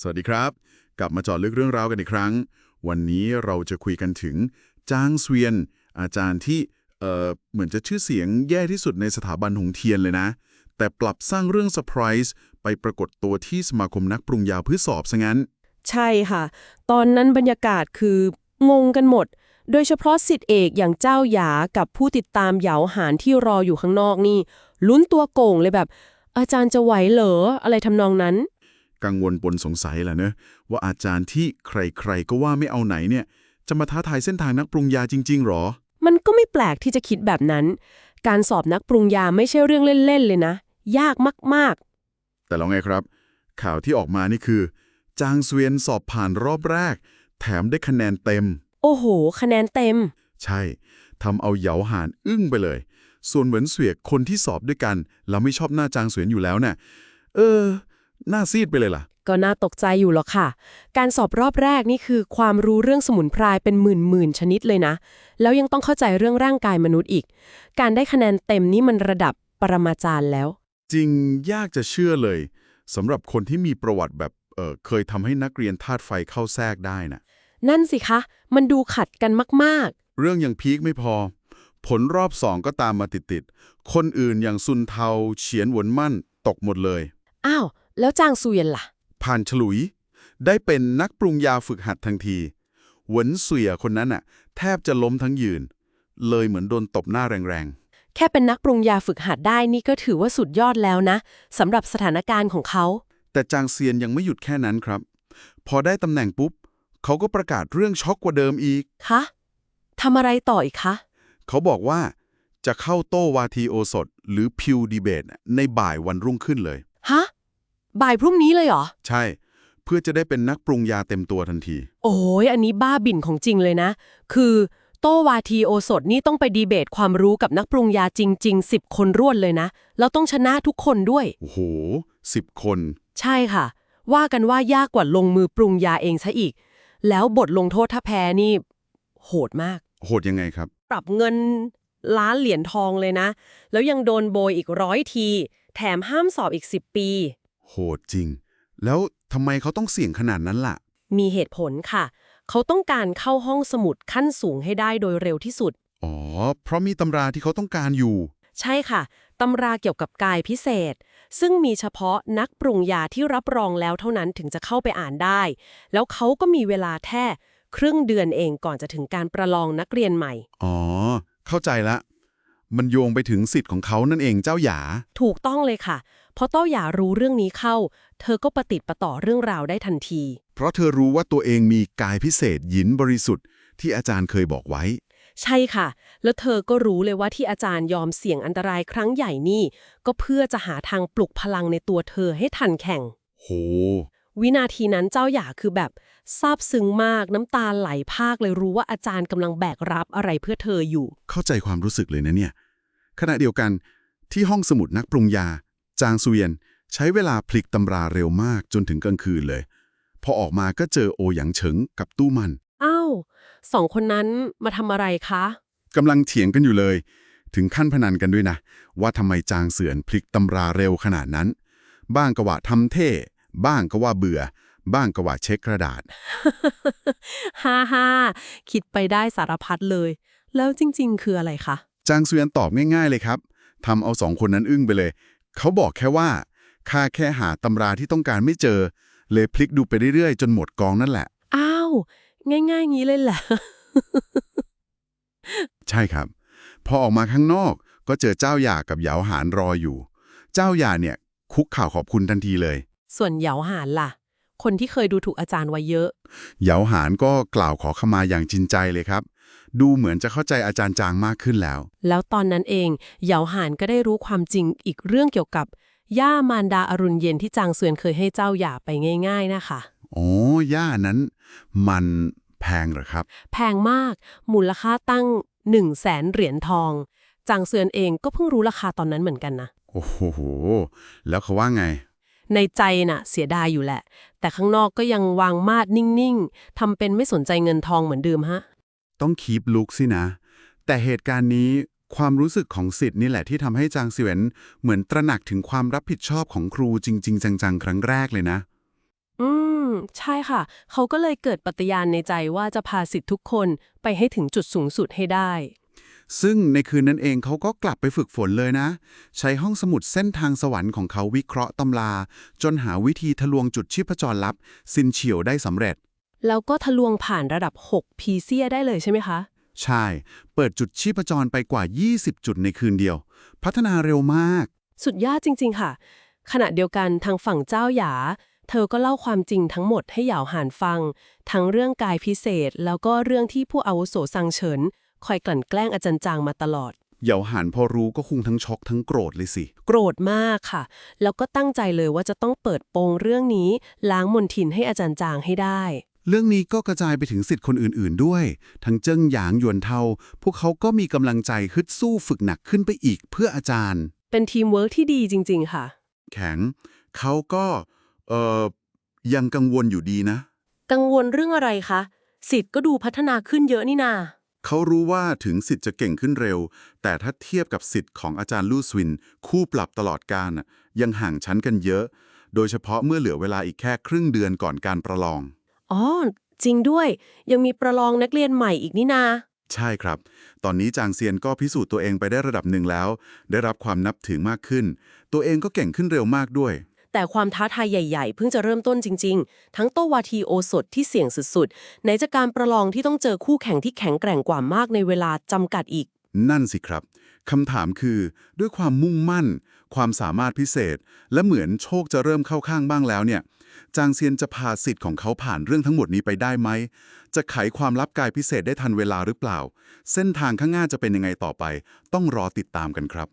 สวัสดีครับ กลับมาจาะลึกเรื่องราวกันอีกครั้ง วันนี้เราจะคุยกันถึงจางเสวียน อาจารย์ที่เอ่อเหมือนจะชื่อเสียงแย่ที่สุดในสถาบันหงเทียนเลยนะ แต่ปรับสร้างเรื่องเซอร์ไพรส์ไปปรากฏตัวที่สมาคมนักปรุงยาเพื่อสอบซะงั้น ใช่ค่ะ ตอนนั้นบรรยากาศคืองงกันหมด โดยเฉพาะสิทธิเอกอย่างเจ้าหยากับผู้ติดตามเหยาหารที่รออยู่ข้างนอกนี่ลุ้นตัวโก่งเลยแบบ อาจารย์จะไหวเหรออะไรทำนองนั้น กังวลปนสงสัยแหละเนอะว่าอาจารย์ที่ใครๆก็ว่าไม่เอาไหนเนี่ย จะมาท้าทายเส้นทางนักปรุงยาจริง ๆหรอ มันก็ไม่แปลกที่จะคิดแบบนั้น การสอบนักปรุงยาไม่ใช่เรื่องเล่นๆเลยนะ ยากมากแต่แล้วไงครับ ข่าวที่ออกมานี่คือ จางเสวียนสอบผ่านรอบแรก แถมได้คะแนนเต็มๆโอ้โห คะแนนเต็ม ใช่ทำเอาเหยาหานอึ้งไปเลย ส่วนเหวินเสวียกคนที่สอบด้วยกันแล้วไม่ชอบหน้าจางเสวียนอยู่แล้วเนี่ยเออ หน้าซีดไปเลยล่ะ ก็น่าตกใจอยู่หรอกค่ะ การสอบรอบแรกนี่คือความรู้เรื่องสมุนไพรเป็นหมื่นหมื่นๆชนิดเลยนะ แล้วยังต้องเข้าใจเรื่องร่างกายมนุษย์อีก การได้คะแนนเต็มนี่มันระดับปรมาจารย์แล้ว จริงยากจะเชื่อเลยสำหรับคนที่มีประวัติแบบเออเคยทำให้นักเรียนธาตุไฟเข้าแทรกได้นะนั่นสิคะ มันดูขัดกันมากเรื่องยังพีคไม่พอ ผลรอบสองก็ตามมาติดๆ คนอื่นอย่างซุนเทาเฉียนหวนมั่นตกหมดเลยๆอ้าว แล้วจางซุยนล่ะ ผ่านฉลุย ได้เป็นนักปรุงยาฝึกหัดทันทีหวนเสุยคนนั้นน่ะ แทบจะล้มทั้งยืน เลยเหมือนโดนตบหน้าแรงแค่เป็นนักปรุงยาฝึกหัดได้นี่ก็ถือว่าสุดยอดแล้วนะสำหรับสถานการณ์ของเขาๆแต่จางเซียนยังไม่หยุดแค่นั้นครับ พอได้ตำแหน่งปุ๊บ เขาก็ประกาศเรื่องช็อกกว่าเดิมอีกคะทำอะไรต่ออีกคะ เขาบอกว่าจะเข้าโต้วาทีโอสดหรือพิวดีเบตในบ่ายวันรุ่งขึ้นเลยฮะ บ่ายพรุ่งนี้เลยเหรอ ใช่ เพื่อจะได้เป็นนักปรุงยาเต็มตัวทันที โอ้ยอันนี้บ้าบิ่นของจริงเลยนะ คือ โตวาทีโอสดนี่ต้องไปดีเบตความรู้กับนักปรุงยาจริง ๆ 10 คนรวดเลยนะ แล้วต้องชนะทุกคนด้วย โอ้โหสิบคน ใช่ค่ะ ว่ากันว่ายากกว่าลงมือปรุงยาเองซะอีก แล้วบทลงโทษถ้าแพ้นี่ โหดมาก โหดยังไงครับ ปรับเงินล้านเหรียญทองเลยนะ แล้วยังโดนโบยอีกร้อยที แถมห้ามสอบอีก 10 ปี โหดจริง แล้วทำไมเขาต้องเสี่ยงขนาดนั้นล่ะ มีเหตุผลค่ะ เขาต้องการเข้าห้องสมุดขั้นสูงให้ได้โดยเร็วที่สุด อ๋อ เพราะมีตำราที่เขาต้องการอยู่ ใช่ค่ะ ตำราเกี่ยวกับกายพิเศษ ซึ่งมีเฉพาะนักปรุงยาที่รับรองแล้วเท่านั้นถึงจะเข้าไปอ่านได้ แล้วเขาก็มีเวลาแค่ครึ่งเดือนเองก่อนจะถึงการประลองนักเรียนใหม่ อ๋อ เข้าใจละ มันโยงไปถึงสิทธิ์ของเขานั่นเองเจ้าหยา ถูกต้องเลยค่ะ พอเต้าหยารู้เรื่องนี้เข้า เธอก็ประติดประต่อเรื่องราวได้ทันที เพราะเธอรู้ว่าตัวเองมีกายพิเศษหยินบริสุทธิ์ ที่อาจารย์เคยบอกไว้ ใช่ค่ะ แล้วเธอก็รู้เลยว่าที่อาจารย์ยอมเสี่ยงอันตรายครั้งใหญ่นี่ ก็เพื่อจะหาทางปลุกพลังในตัวเธอให้ทันแข่ง โห วินาทีนั้นเจ้าหยาคือแบบซาบซึ้งมากน้ำตาไหลพากเลยรู้ว่าอาจารย์กำลังแบกรับอะไรเพื่อเธออยู่ เข้าใจความรู้สึกเลยนะเนี่ย ขณะเดียวกันที่ห้องสมุดนักปรุงยา จางซุเวียนใช้เวลาพลิกตำราเร็วมากจนถึงกลางคืนเลย พอออกมาก็เจอโอหยางเฉิงกับตู้มัน อ้าวสองคนนั้นมาทำอะไรคะกำลังเถียงกันอยู่เลย ถึงขั้นพนันกันด้วยนะ ว่าทำไมจางเสือนพลิกตำราเร็วขนาดนั้น บ้างก็ว่าทำเท่ บ้างก็ว่าเบื่อ บ้างก็ว่าเช็คกระดาษ ฮ่าฮ่าคิดไปได้สารพัดเลย แล้วจริง ๆ คืออะไรคะ จางเซียนตอบง่ายๆเลยครับทำเอาสองคนนั้นอึ้งไปเลย เขาบอกแค่ว่าข้าแค่หาตำราที่ต้องการไม่เจอ เลยพลิกดูไปเรื่อยๆ จนหมดกองนั่นแหละ อ้าว ง่ายๆงี้เลยแหละใช่ครับ พอออกมาข้างนอกก็เจอเจ้าหย่ากับเหยาหานรออยู่ เจ้าหย่าเนี่ยคุกข่าวขอบคุณทันทีเลย ส่วนเหยาหานล่ะ คนที่เคยดูถูกอาจารย์ไว้เยอะ เหยาหานก็กล่าวขอขมาอย่างจริงใจเลยครับ ดูเหมือนจะเข้าใจอาจารย์จางมากขึ้นแล้ว แล้วตอนนั้นเองเหยาหานก็ได้รู้ความจริงอีกเรื่องเกี่ยวกับ ย่ามารดาอรุณเย็นที่จางเสวียนเคยให้เจ้าหย่าไปง่าย ๆนะคะอ๋อย่านั้น มันแพงเหรอครับ แพงมาก มูลค่าตั้ง1นึ่งแสนเหรียญทอง จางเสวียนเองก็เพิ่งรู้ราคาตอนนั้นเหมือนกันนะ โอ้โห แล้วเขาว่าไง ในใจน่ะ เสียดายอยู่แหละแต่ข้างนอกก็ยังวางมาดนิ่ง ๆทำเป็นไม่สนใจเงินทองเหมือนเดิมฮะ ต้องคีปลุกสินะ แต่เหตุการณ์นี้ความรู้สึกของสิทธิ์นี่แหละที่ทำให้จางเสวียนเหมือนตระหนักถึงความรับผิดชอบของครูจริง ๆ จังๆ ครั้งแรกเลยนะ อืม ใช่ค่ะ เขาก็เลยเกิดปฏิญาณในใจว่าจะพาสิทธิ์ทุกคนไปให้ถึงจุดสูงสุดให้ได้ ซึ่งในคืนนั้นเองเขาก็กลับไปฝึกฝนเลยนะ ใช้ห้องสมุดเส้นทางสวรรค์ของเขาวิเคราะห์ตำรา จนหาวิธีทะลวงจุดชีพจรลับ ซินเฉียวได้สำเร็จ แล้วก็ทะลวงผ่านระดับ 6 พีเซียได้เลยใช่ไหมคะ ใช่ เปิดจุดชีพจรไปกว่า 20 จุดในคืนเดียว พัฒนาเร็วมาก สุดยอดจริง ๆ ค่ะ ขณะเดียวกันทางฝั่งเจ้าหยา เธอก็เล่าความจริงทั้งหมดให้เหยาหานฟัง ทั้งเรื่องกายพิเศษ แล้วก็เรื่องที่ผู้อาวุโสซังเฉิน คอยกลั่นแกล้งอาจารย์จางมาตลอด เหยาหานพอรู้ก็คงทั้งช็อกทั้งโกรธเลยสิ โกรธมากค่ะ แล้วก็ตั้งใจเลยว่าจะต้องเปิดโปงเรื่องนี้ ล้างมนทินให้อาจารย์จางให้ได้ เรื่องนี้ก็กระจายไปถึงสิทธิ์คนอื่นๆด้วย ทั้งเจิ้งหยางหยวนเทา พวกเขาก็มีกำลังใจฮึดสู้ฝึกหนักขึ้นไปอีกเพื่ออาจารย์ เป็นทีมเวิร์กที่ดีจริง ๆ ค่ะ แข็ง เขาก็ เอ่อ ยังกังวลอยู่ดีนะ กังวลเรื่องอะไรคะสิทธิ์ก็ดูพัฒนาขึ้นเยอะนี่นา เขารู้ว่าถึงสิทธิ์จะเก่งขึ้นเร็ว แต่ถ้าเทียบกับสิทธิ์ของอาจารย์ลู่สวิน คู่ปรับตลอดการน่ะยังห่างชั้นกันเยอะ โดยเฉพาะเมื่อเหลือเวลาอีกแค่ครึ่งเดือนก่อนการประลอง อ๋อ จริงด้วย ยังมีประลองนักเรียนใหม่อีกนี่นา ใช่ครับ ตอนนี้จางเซียนก็พิสูจน์ตัวเองไปได้ระดับหนึ่งแล้ว ได้รับความนับถือมากขึ้น ตัวเองก็เก่งขึ้นเร็วมากด้วย แต่ความท้าทายใหญ่ ๆ เพิ่งจะเริ่มต้นจริง ๆ ทั้งโตวาทีโอสถที่เสี่ยงสุดๆไหนจะการประลองที่ต้องเจอคู่แข่งที่แข็งแกร่งกว่ามากในเวลาจำกัดอีก นั่นสิครับคำถามคือด้วยความมุ่งมั่น ความสามารถพิเศษ และเหมือนโชคจะเริ่มเข้าข้างบ้างแล้วเนี่ย จางเซียนจะพาสิทธิ์ของเขาผ่านเรื่องทั้งหมดนี้ไปได้ไหม จะไขความลับกายพิเศษได้ทันเวลาหรือเปล่า เส้นทางข้างหน้าจะเป็นยังไงต่อไป ต้องรอติดตามกันครับ